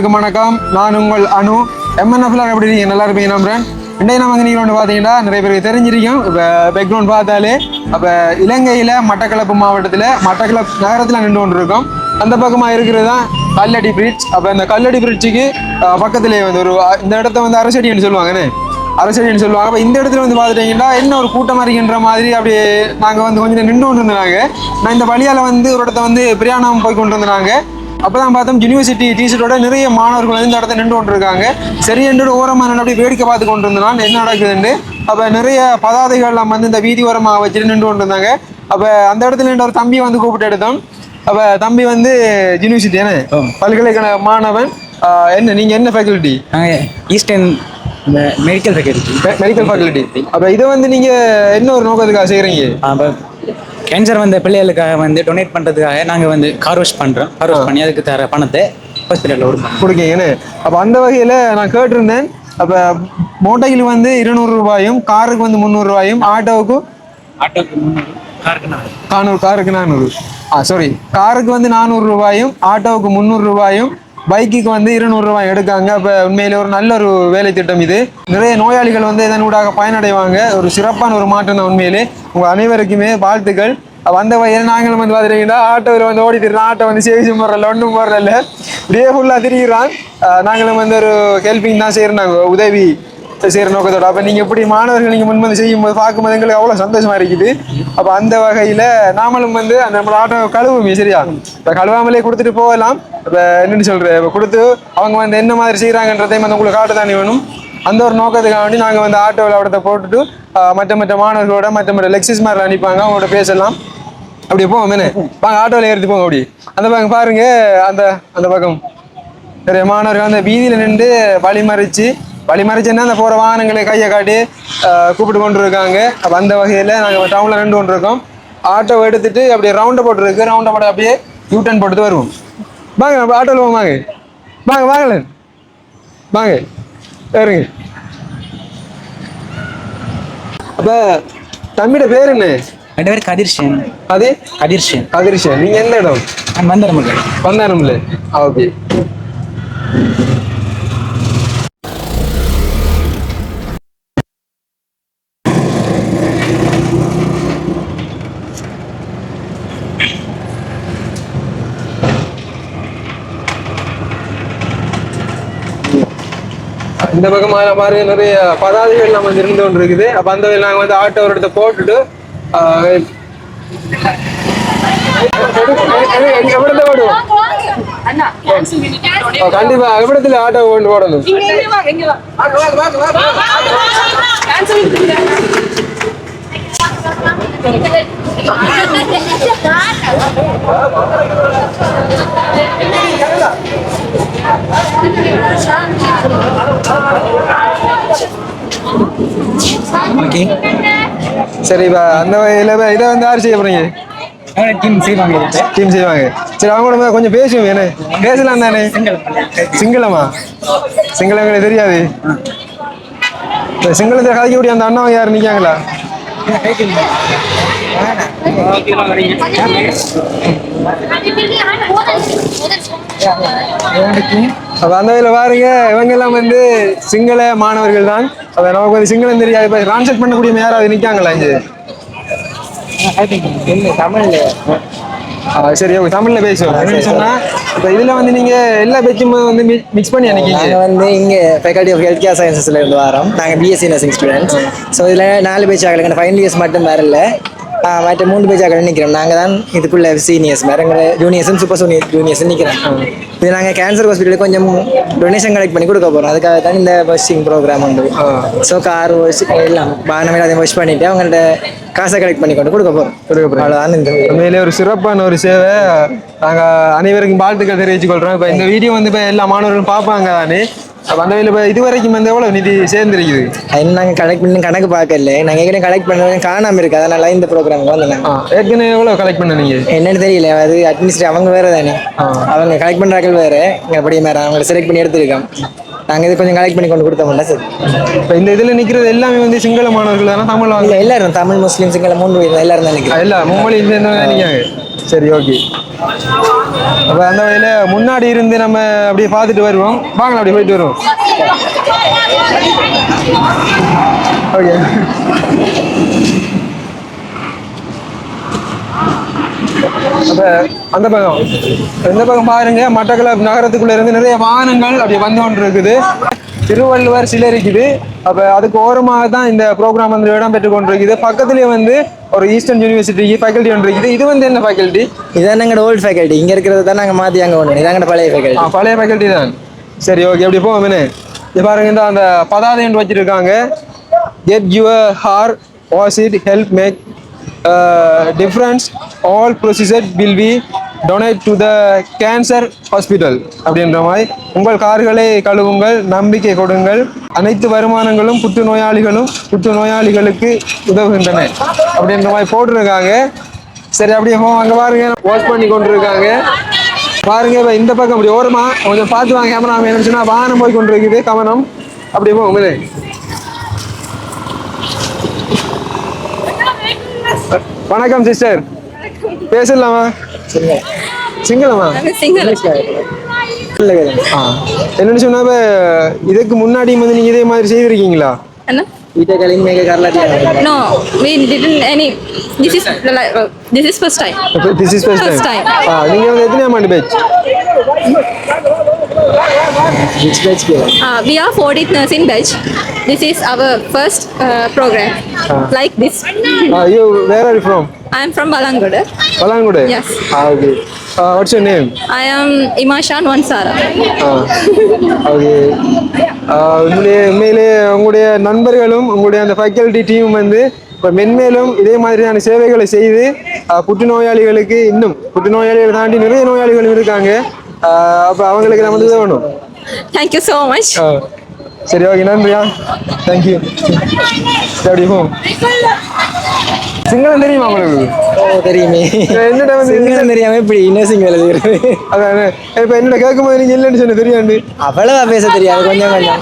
அனைவருக்கும் வணக்கம். நான் உங்கள் அனு. எம்என்எஃப்ல எப்படி இருக்கீங்க நல்லா இருப்பீங்க நம்புறேன். இன்றைய நம்ம நீங்கள் ஒன்று பார்த்தீங்கன்னா நிறைய பேருக்கு தெரிஞ்சிருக்கும். இப்போ பேக்ரவுண்ட் பார்த்தாலே அப்போ இலங்கையில் மட்டக்களப்பு மாவட்டத்தில் மட்டக்களப்பு நகரத்தில் நின்று கொண்டு இருக்கோம் அந்த பக்கமாக இருக்கிறது தான் கல்லடி பிரிட்ஜ் அப்போ இந்த கல்லடி பிரிட்ஜுக்கு பக்கத்துலேயே வந்து ஒரு இந்த இடத்த வந்து அரசடின்னு சொல்லுவாங்கன்னு அரசடின்னு சொல்லுவாங்க. அப்போ இந்த இடத்துல வந்து பார்த்துட்டீங்கன்னா என்ன ஒரு கூட்டம் இருக்கின்ற மாதிரி அப்படியே நாங்கள் வந்து கொஞ்சம் நின்று கொண்டு இருந்தாங்க நான் இந்த வழியால் வந்து ஒரு இடத்த வந்து பிரயாணம் போய் கொண்டு இருந்தாங்க அப்பதான் பார்த்தோம் யூனிவர்சிட்டி டீச்சரோட நிறைய மாணவர்கள் வந்து இந்த இடத்த நின்று கொண்டிருக்காங்க. சரி என்று ஓரமாக நின்று அப்படியே வேடிக்கை பார்த்து கொண்டு இருந்தான் என்ன நடக்குதுன்னு அப்போ நிறைய பதாதைகள் நம்ம வந்து இந்த வீதி ஓரமாக வச்சுட்டு நின்று கொண்டு இருந்தாங்க அப்போ அந்த இடத்துல நின்று ஒரு தம்பி வந்து கூப்பிட்டு எடுத்தோம். அப்போ தம்பி வந்து யூனிவர்சிட்டி என்ன பல்கலைக்கழக மாணவன். என்ன நீங்கள் என்ன faculty eastern medical faculty medical faculty அப்போ இதை வந்து நீங்கள் என்ன ஒரு நோக்கத்துக்காக செய்கிறீங்க கேன்சர் வந்த பிள்ளைகளுக்காக வந்து டொனேட் பண்ணுறதுக்காக நாங்கள் வந்து கார் வாஷ் பண்ணுறோம் கார் வாஷ் பண்ணி அதுக்கு தர பணத்தை ஹாஸ்பிட்டலில் கொடுப்போம். கொடுக்கீங்கன்னு. அப்போ அந்த வகையில் நான் கேட்டிருந்தேன். அப்போ மோட்டையில் வந்து இருநூறு ரூபாயும் காருக்கு வந்து முந்நூறு ரூபாயும் ஆட்டோவுக்கு நானூறு. நானூறு காருக்கு நானூறு. ஆ சாரி காருக்கு வந்து நானூறு ரூபாயும் ஆட்டோவுக்கு முந்நூறு ரூபாயும் பைக்குக்கு வந்து இருநூறு ரூபாய் எடுக்காங்க. அப்போ உண்மையிலே ஒரு நல்ல ஒரு வேலை திட்டம் இது. நிறைய நோயாளிகள் வந்து இதன் ஊடாக பயனடைவாங்க. ஒரு சிறப்பான ஒரு மாற்றம் தான் உண்மையிலே. உங்கள் அனைவருக்குமே வாழ்த்துக்கள். வந்த வயல் நாங்களும் வந்து பார்த்துட்டீங்கன்னா ஆட்டோவில் வந்து ஓடி ஆட்டோ வந்து சேவிச்சு போடுறல ஒன்றும் போடுறல இப்படியே ஃபுல்லாக திரிகிறான் நாங்களும் வந்து ஒரு ஹெல்பிங் தான் செய்கிறோம் நாங்கள் உதவி. செய்கிற நோக்கத்தோட. அப்போ நீங்கள் இப்படி மாணவர்கள் நீங்கள் முன்வந்து செய்யும்போது பார்க்கும்போது எங்களுக்கு அவ்வளோ சந்தோஷமா இருக்குது. அப்போ அந்த வகையில் நாமளும் வந்து அந்த நம்ம ஆட்டோ கழுவுமே சரியா? இப்போ கழுவாமலே கொடுத்துட்டு போகலாம். இப்போ என்னென்னு சொல்கிறேன் இப்போ கொடுத்து அவங்க வந்து என்ன மாதிரி செய்கிறாங்கன்றதையும் வந்து உங்களுக்கு ஆட்டோ தானே வேணும். அந்த ஒரு நோக்கத்துக்காக வேண்டி நாங்கள் வந்து ஆட்டோ விளையாடத்தை போட்டுட்டு மற்ற மற்ற மாணவர்களோட மற்ற மற்ற லெக்சிஸ் மாதிரி அனுப்பாங்க அவங்களோட பேசலாம். அப்படி போவோம் என்ன? வாங்க ஆட்டோவில் ஏறிட்டு போங்க அப்படி. அந்த பக்கம் பாருங்க அந்த அந்த பக்கம். நிறைய மாணவர்கள் அந்த வீதியில் நின்று வழிமறிச்சு வழிமறிச்சுன்னா அந்த போகிற வாகனங்களை கையை காட்டி கூப்பிட்டு கொண்டு இருக்காங்க அப்போ அந்த வகையில் நாங்கள் டவுனில் நின்று கொண்டு இருக்கோம். ஆட்டோ எடுத்துட்டு அப்படியே ரவுண்டை போட்டுருக்கு ரவுண்டை போட்டு அப்படியே யூ டர்ன் போட்டு வருவோம். வாங்க நம்ம ஆட்டோவில் போவோம் வாங்க. வாங்க வாங்கல வாங்க. ஏறுங்க அப்போ தம்பியோட பேர் என்ன? ரெண்டு பேர் கதிர்ஷன் அது? கதிர்ஷன் கதிரிஷன் நீங்கள் எந்த இடம்? நான் வந்துட முடியல வந்தாரம்ல ஓகே. இந்த பக்கமாக பாருங்க நிறைய பதாதைகள் நம்ம இருந்து கொண்டு இருக்குது அப்போ அந்த நாங்கள் வந்து ஆட்டோ ஒரு இடத்த போட்டுட்டு எவ்வளோ போடுவோம் கண்டிப்பா எவ்வளத்துல ஆட்டோ கொண்டு போடணும். ஓகே சரி இப்ப அந்த வகையில இப்ப இதை வந்து யார் செய்ய போறீங்க? டீம் செய்வாங்க. டீம் செய்வாங்க. சரி அவங்க கூட கொஞ்சம் பேசுவோம் என்ன? பேசலாம் தானே? சிங்களமா? சிங்களம் எங்களுக்கு தெரியாது. இந்த சிங்களத்தை கதைக்கக்கூடிய அந்த அண்ணா யார் நிக்காங்களா அப்ப அந்த வகையில பாருங்க இவங்க எல்லாம் வந்து சிங்கள மாணவர்கள் தான் அப்ப நமக்கு வந்து சிங்களம் தெரியாது. இப்ப டிரான்ஸ்லேட் பண்ணக்கூடிய யாராவது நிக்காங்களா இங்கே. தமிழ்ல சரி ஓகே தமிழ்ல பேசுவோம் என்னன்னு சொன்னா இப்ப இதுல வந்து நீங்க எல்லா பேச்சும் வந்து மிக்ஸ் பண்ணி அனுப்பிங்க. நாங்கள் வந்து இங்கே ஃபேக்கல்டி ஆஃப் ஹெல்த் கேர் சயின்சஸ்ல இருந்து வரோம். நாங்கள் பிஎஸ்சி நர்சிங் ஸ்டூடெண்ட்ஸ் ஸோ இதில் நாலு பேச்சு ஆகலை ஃபைனல் இயர்ஸ் மட்டும் வரல. மற்ற மூணு பேச்சு ஆகலை நிற்கிறோம் நாங்கள் தான் இதுக்குள்ள சீனியர்ஸ் வேறு எங்களை ஜூனியர்ஸும் சூப்பர் சூனியர் ஜூனியர்ஸ் நிற்கிறோம் இது நாங்கள் கேன்சர் ஹாஸ்பிட்டலுக்கு கொஞ்சம் டொனேஷன் கலெக்ட் பண்ணி கொடுக்க போகிறோம் அதுக்காக தான் இந்த பஸ்ஸிங் ப்ரோக்ராம் உண்டு. ஸோ கார் வாஷ் எல்லாம் வாகனம் அதை வாஷ் பண்ணிட்டு அவங்கள்ட்ட காசை கலெக்ட் பண்ணி கொண்டு கொடுக்க போகிறோம் அவ்வளோதான் இந்த உண்மையிலே ஒரு சிறப்பான ஒரு சேவை. நாங்க அனைவருக்கும் வாழ்த்துக்கள் தெரிவித்துக் கொள்றோம். இப்ப இந்த வீடியோ வந்து இப்ப எல்லா மாணவர்களும் பார்ப்பாங்க தானே? அந்த இப்ப இதுவரைக்கும் வந்து எவ்வளவு நிதி சேர்ந்திருக்குது? இன்னும் நாங்கள் கலெக்ட் பண்ணி கணக்கு பார்க்கல. நாங்கள் ஏற்கனவே கலெக்ட் பண்ண காணாமல் இருக்கு. அதனால இந்த ப்ரோக்ராமுக்கு வந்தேன் ஆ, ஏற்கனவே எவ்வளவு கலெக்ட் பண்ண நீங்க என்னன்னு தெரியல. அது அட்மினிஸ்ட்ரேட் அவங்க வேற தானே அவங்க கலெக்ட் பண்றாக்கள் வேற. அப்படியே மேல அவங்களை செலக்ட் பண்ணி எடுத்திருக்கோம் நாங்க இது கொஞ்சம் கலெக்ட் பண்ணி கொண்டு கொடுத்தோம்ல சார் இப்ப இந்த இதுல நிக்கிறது எல்லாமே வந்து சிங்கள மாணவர்கள் தானே? தமிழ் இல்ல வாங்க எல்லாரும் தமிழ் முஸ்லீம் சிங்கள மூணு எல்லாரும் தான் நினைக்கிறேன் இல்ல மும்மொழி சேர்ந்தவங்க நிக்காங்க சரி ஓகே. அப்போ அந்த வகையில் முன்னாடி இருந்து நம்ம அப்படியே பார்த்துட்டு வருவோம். வாங்க அப்படியே போயிட்டு வருவோம். ஓகே. அப்ப அந்த பக்கம். இந்த பக்கம் பாருங்க மட்டக்களப்பு நகரத்துக்குள்ள இருந்து நிறைய வாகனங்கள் அப்படி வந்து கொண்டு இருக்குது திருவள்ளுவர் சிலை இருக்குது. அப்ப அதுக்கு ஓரமாக தான் இந்த ப்ரோக்ராம் வந்து இடம் பெற்று கொண்டு இருக்குது பக்கத்துலயே வந்து ஒரு ஈஸ்டர்ன் யூனிவர்சிட்டி ஃபேக்கல்ட்டி ஒன்று இருக்குது. இது வந்து என்ன ஃபேக்கல்ட்டி இதான் எங்களோட ஓல்ட் ஃபேக்கல்ட்டி இங்கே இருக்கிறது தான் நாங்கள் மாற்றி அங்கே ஒன்று இதான் பழைய ஃபேக்கல்ட்டி பழைய ஃபேக்கல்ட்டி தான். சரி ஓகே எப்படி போவோம் என்ன? இது பாருங்க இந்த அந்த பதாதை ஒன்று வச்சிருக்காங்க. Get your car wash it help make difference all procedure will be donate to the cancer hospital அப்படின்ற மாதிரி. உங்கள் கார்களை கழுவுங்கள் நம்பிக்கை கொடுங்கள். அனைத்து வருமானங்களும் புற்றுநோயாளிகளும் புற்றுநோயாளிகளுக்கு உதவுகின்றன அப்படின்ற மாதிரி போட்டிருக்காங்க. சரி அப்படியே அங்கே பாருங்க. வாஷ் பண்ணி கொண்டிருக்காங்க. பாருங்க இப்போ இந்த பக்கம் அப்படி ஓரமா கொஞ்சம் பார்த்து வாங்க. கேமரா வேணும்னா வாகனம் போய் கொண்டு இருக்குது கவனம் அப்படி போ வணக்கம் சிஸ்டர் பேசலாமா சிங்களமா என்னன்னு சொன்னா இதுக்கு முன்னாடி வந்து நீங்க இதே மாதிரி செய்திருக்கீங்களா Anna? வீட்டை கழிங்க மேக கரலாட்டி No, we didn't any. This is like this is first time. This is first First time time. ஆ நீங்க வந்து எத்தனை ஆண்டு பேட்ச் விச் பேட்ச் கே we are 40th nursing batch. This is our first uh, program. Like this. You where are you from I am from Balangoda. Balangoda Yes. Ah okay what's your name I am Imashan Vansara. Okay உங்களுடைய உண்மையிலே உங்களுடைய நண்பர்களும் உங்களுடைய அந்த faculty team வந்து இப்போ மென்மேலும் இதே மாதிரியான சேவைகளை செய்து ஆஹ், புற்றுநோயாளிகளுக்கு இன்னும் புற்றுநோயாளிகளை தாண்டி நிறைய நோயாளிகள் இருக்காங்க அப்போ அவங்களுக்கு நம்ம வந்து வேணும் Thank you so much. சரி ஓகே நன்றியா தேங்க்யூ அப்படி போ சிங்களம் தெரியுமா உங்களுக்கு? ஓ தெரியுமே. என்னடா வந்து சிங்களம் தெரியாம இப்படி நர்சிங் வேலை செய்யறது அதான்? இப்போ என்னோட கேட்கும்போது நீங்கள் இல்லைன்னு சொன்ன தெரியாண்டு அவ்வளவா பேச தெரியாது கொஞ்சம் கொஞ்சம்.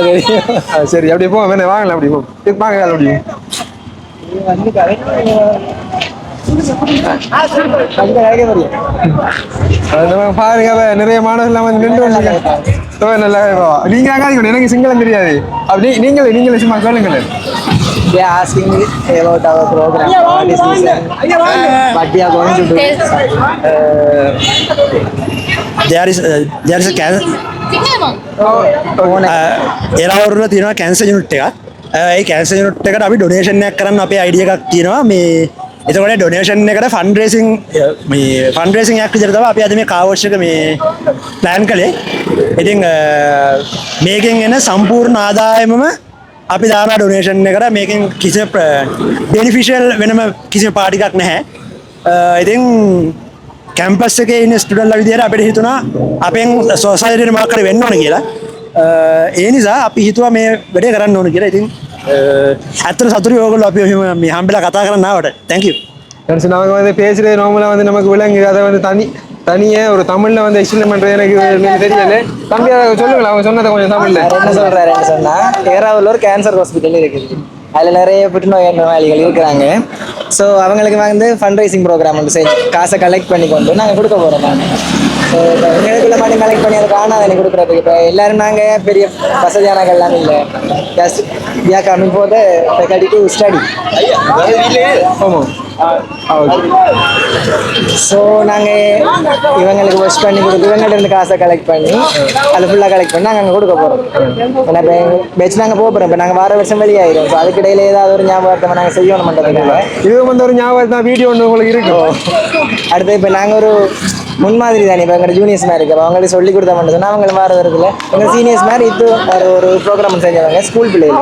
தெரியும். சரி அப்படியே போ வேணே வாங்கலாம் அப்படி போ சரி, வாங்க அப்படி அது நம்ம பாருங்க நிறைய மாணவர்கள் நின்று நல்லா வா. நீங்க ஆகாதீங்க எனக்கு சிங்களம் தெரியாது அப்படி நீங்களே நீங்களே சும்மா சொல்லுங்களேன் They are asking me about our program. What is this? and What we are going to do. there is uh, there is a can එරවරුල තියෙනවා කැන්සර් යුනිට් එකක් Uh, ඒ කැන්සර් යුනිට් එකට අපි ඩොනේෂන් එකක් කරන්න අපේ අයිඩිය එකක් තියෙනවා මේ එතකොට ඩොනේෂන් එකට ෆන්ඩ් රේසින් මේ ෆන්ඩ් රේසින් එකක් විදිහට තමයි අපි අද මේ කාවෝෂ් එක මේ ප්ලෑන් කළේ ඉතින් uh, මේකෙන් එන සම්පූර්ණ ආදායමම අපි දාන ඩොනේෂන් එකට මේකෙන් කිසිම බෙනිෆිෂල් වෙනම කිසිම පාටිකක් නැහැ Uh, ඉතින් කැම්පස් එකේ ඉන්න ස්ටුඩන්ට්ලා විදිහට අපිට හිතුණා අපෙන් සොසයිටියට මොකක් හරි වෙන්න ඕන කියලා. අ, ඒ නිසා අපි හිතුවා මේ වැඩේ කරන්න ඕන කියලා. ඉතින් අ, ඇත්තට සතුටුයි ඕගොල්ලෝ අපි ඔහිම මේ හම්බෙලා කතා කරන්න ආවට. thank you. எனக்கு நாங்கள் வந்து பேசுறது நார்மலாக வந்து நமக்கு விளங்கு அதை வந்து தனி தனியே ஒரு தமிழ்ல வந்து எக்ஸ்பிளைன் பண்றது எனக்கு எனக்கு தெரியல தம்பி அதை சொல்லுங்களேன் அவங்க சொன்னதை கொஞ்சம் தமிழ்ல வேற என்ன சொல்றாருன்னு சொன்னா ஏறாவில் ஒரு கேன்சர் ஹாஸ்பிட்டல் இருக்குது அதில் நிறைய புற்றுநோய் நோயாளிகள் இருக்கிறாங்க. ஸோ அவங்களுக்கு வந்து ஃபண்ட் ரைசிங் ப்ரோக்ராம் வந்து செஞ்சு காசை கலெக்ட் பண்ணி கொண்டு நாங்கள் கொடுக்க போகிறோம் நாங்கள் ஸோ எங்களுக்குள்ள மட்டும் கலெக்ட் பண்ணி அதை காணாதனை கொடுக்குறதுக்கு இப்போ எல்லாரும் நாங்கள் பெரிய வசதியானங்கள்லாம் இல்லை. ஜஸ்ட் ஆர் கமிங் போது டு ஸ்டடி ஆமாம் ஸோ நாங்கள் இவங்களுக்கு வாஷ் பண்ணி கொடுத்து இவங்கள்ட்ட இருந்து காசை கலெக்ட் பண்ணி அதை ஃபுல்லாக கலெக்ட் பண்ணி நாங்கள் அங்கே கொடுக்க போகிறோம் ஏன்னா இப்போ வச்சு நாங்கள் போக போகிறோம் இப்போ நாங்கள் வார வருஷம் வெளியாயிரும். ஸோ அதுக்கிடையில ஏதாவது ஒரு ஞாபகத்தை நாங்கள் செய்யணும் பண்ணுறதுக்காக இது வந்து ஒரு ஞாபகம் தான் வீடியோ ஒன்று உங்களுக்கு இருக்கும் அடுத்து இப்போ நாங்கள் ஒரு முன்மாதிரி தானே இப்போ எங்களோட ஜூனியர்ஸ் மாதிரி இருக்கு அவங்களுக்கு சொல்லி கொடுத்தா மட்டும் சொன்னால் அவங்கள வார வரதுல எங்கள் சீனியர்ஸ் மாதிரி இது வேறு ஒரு ப்ரோக்ராம் செஞ்சவங்க ஸ்கூல் பிள்ளைகள்.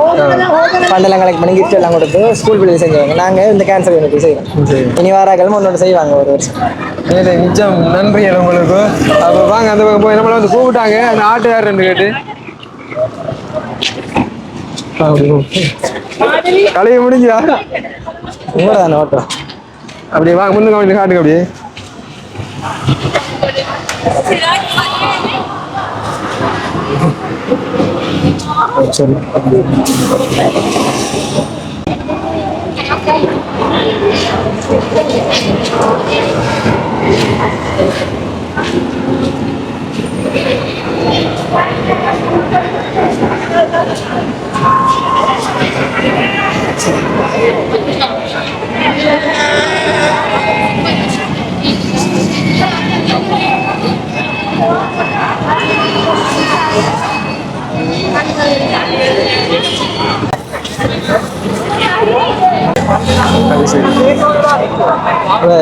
ஃபண்டெல்லாம் கலெக்ட் பண்ணி கிஃப்ட் எல்லாம் கொடுத்து ஸ்கூல் பிள்ளைகள் செஞ்சவங்க நாங்கள் இந்த கேன்சர் யூனிட் செய்வோம். இனி வாராக்கள் ஒன்று செய்வாங்க ஒரு வருஷம். நிச்சயம் நன்றி உங்களுக்கு. அப்போ வாங்க அந்த பக்கம் போய். நம்மளை வந்து கூப்பிட்டாங்க. அந்த ஆட்டு யாருன்னு கேட்டு கலையை முடிஞ்சா உங்களோட தானே ஓட்டம் அப்படியே வாங்க வந்து காட்டுங்க அப்படியே. சரி அது சரி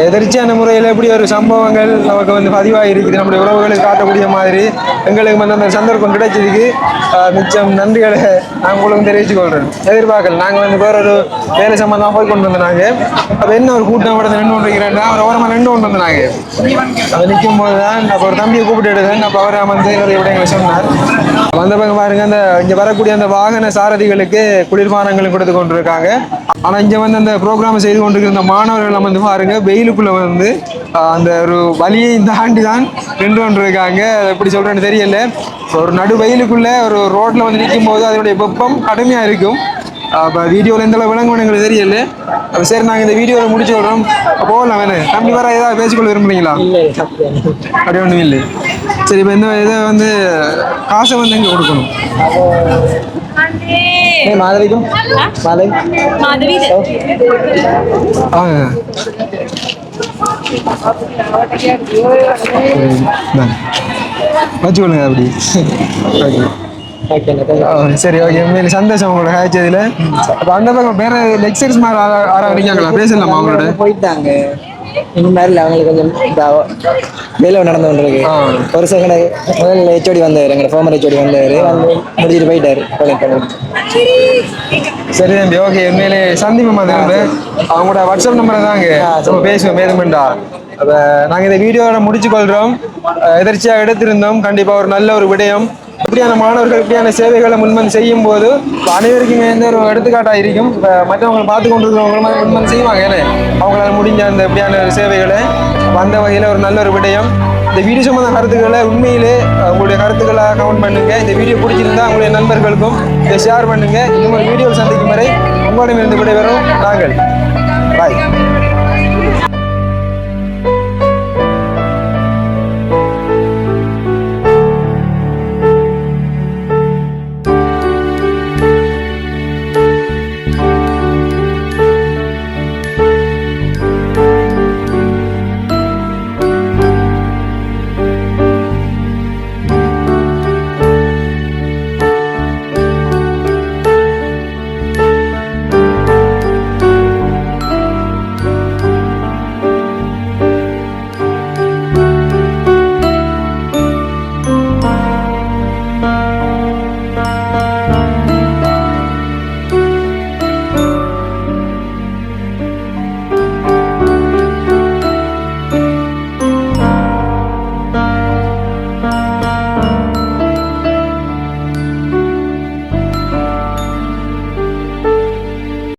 எதிர்ச்சியான முறையில் எப்படி ஒரு சம்பவங்கள் நமக்கு வந்து பதிவாக இருக்குது நம்முடைய உறவுகளுக்கு காட்டக்கூடிய மாதிரி எங்களுக்கு வந்து அந்த சந்தர்ப்பம் கிடைச்சதுக்கு மிச்சம் நன்றிகளை நான் உங்களுக்கு தெரிவித்துக் கொள்கிறேன் எதிர்பார்க்கல. நாங்கள் வந்து வேற ஒரு வேலை சம்பந்தமாக போய் கொண்டு வந்தோம் நாங்கள் அப்போ என்ன ஒரு கூட்டம் கூட நின்று கொண்டிருக்கிறேன்னா அவர் ஓரமாக நின்று கொண்டு வந்தோம் நாங்கள் அது நிற்கும் போது தான் அப்போ ஒரு தம்பியை கூப்பிட்டு எடுத்தேன். அப்போ அவரை வந்து நிறைய விடயங்களை சொன்னார். வந்தவங்க பாருங்க அந்த இங்கே வரக்கூடிய அந்த வாகன சாரதிகளுக்கு குளிர்பானங்களும் கொடுத்து கொண்டிருக்காங்க. ஆனால் இங்கே வந்து அந்த ப்ரோக்ராம் செய்து கொண்டிருக்கிற மாணவர்கள் வந்து பாருங்க வெயிலுக்குள்ள வந்து அந்த ஒரு வழியை தாண்டி தான் நின்று கொண்டிருக்காங்க. எப்படி சொல்றேன்னு தெரியல. ஒரு நடு வெயிலுக்குள்ள ஒரு ரோட்ல வந்து நிற்கும் போது அதனுடைய வெப்பம் கடுமையாக இருக்கும். அப்போ வீடியோவில் எந்த அளவு விளங்குவோம் எங்களுக்கு தெரியல. அப்போ சரி நாங்கள் இந்த வீடியோவை முடிச்சு விடுறோம். போகலாம் வேணும் தம்பி வர ஏதாவது பேசிக்கொள்ள விரும்புறீங்களா? அப்படி ஒன்றும் இல்லை. சரி இப்போ இந்த இதை வந்து காசை வந்து எங்கே கொடுக்கணும்? மாதவிக்கும் மாதவி. ஆ. வச்சுக்கொள்ளுங்க அப்படி. ஓகே. ஓகே ஆ, சரி ஓகே. உண்மையில சந்தோஷம் உங்களோட காய்ச்சதில். அப்போ அந்த பக்கம் வேற லெக்சர்ஸ் மாதிரி ஆரா ஆரா இருக்காங்களா பேசலாமா அவங்களோட? போயிட்டாங்க. இனிமேல் அவங்களுக்கு கொஞ்சம் வேலை நடந்து கொண்டிருக்கு. ஒரு செகண்ட் முதல்ல ஹெச்ஓடி வந்தார் எங்களோட ஃபார்மர் ஹெச்ஓடி வந்தார். வந்து முடிச்சுட்டு போயிட்டாரு. சரி தம்பி ஓகே உண்மையிலே சந்திப்போம் அது அவங்களோட வாட்ஸ்அப் நம்பரை தாங்க நம்ம பேசுவோம் ஏதுமெண்டா அப்போ நாங்கள் இந்த வீடியோவை முடிச்சு கொள்கிறோம் எதிர்ச்சியாக எடுத்திருந்தோம். கண்டிப்பாக ஒரு நல்ல ஒரு விடயம். இப்படியான மாணவர்கள் இப்படியான சேவைகளை முன்வந்து செய்யும் போது அனைவருக்குமே எந்த ஒரு எடுத்துக்காட்டாக இருக்கும். இப்போ மற்றவங்களை பார்த்து கொண்டிருக்கிறவங்களும் அதை முன்வந்து செய்வாங்க. ஏன்னா அவங்களால முடிஞ்ச அந்த இப்படியான சேவைகளை வந்த வகையில் ஒரு நல்ல ஒரு விடயம். இந்த வீடியோ சம்மந்த கருத்துக்களை உண்மையிலே உங்களுடைய கருத்துக்களை கமெண்ட் பண்ணுங்கள் இந்த வீடியோ பிடிச்சிருந்தா உங்களுடைய நண்பர்களுக்கும் இதை ஷேர் பண்ணுங்கள் இன்னும் ஒரு வீடியோ சந்திக்கும் வரை உங்களிடமிருந்து விடைபெறும் நாங்கள் பாய்